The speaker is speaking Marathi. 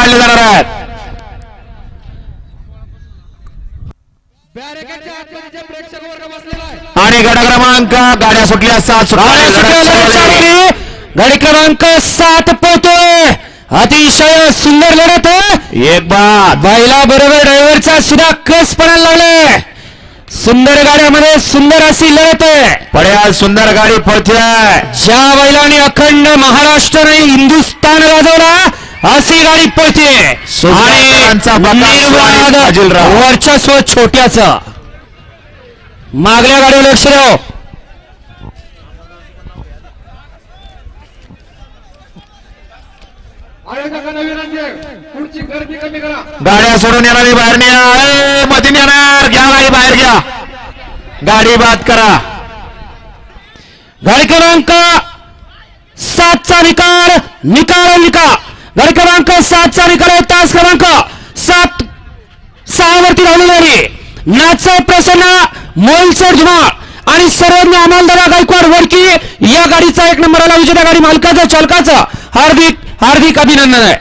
काढले जाणार आहेत. आणि गट क्रमांक गाड्या सुटल्या सात. गाडी क्रमांक सात पोहतोय. अतिशय सुंदर लढत. एक बाद. बैला बरोबर ड्रायव्हरचा सुद्धा कस पडायला लागले. सुंदर गाड्यामध्ये सुंदर अशी लढत आहे. पड्याल सुंदर गाडी पळते ज्या बैलाने अखंड महाराष्ट्र नाही हिंदुस्थान गाजवला अशी गाडी पळते. वर्चस्व छोट्याचं मागल्या गाडीवर लक्ष द्या आयोजकांना विनंती आहे पुढची गर्दी कमी करा गाड्या सोडून येणारी बाहेर न्या मधून येणार. घ्या गाडी बाहेर घ्या. गाडी बाद करा. गाडी क्रमांक सातचा निकाल. निकाल निकाल. गाडी क्रमांक सातचा निकाल आहे तास क्रमांक सात सहावरती धावलेली आहे नाच प्रसन्न मोलसर धुमाळ आणि सर्वज्ञ अमलदारा गायकवाड वडकी या गाडीचा एक नंबर आला विजेत्या गाडी मालकाचा चालकाचं हार्दिक हार्दिक अभिनंदन आहे.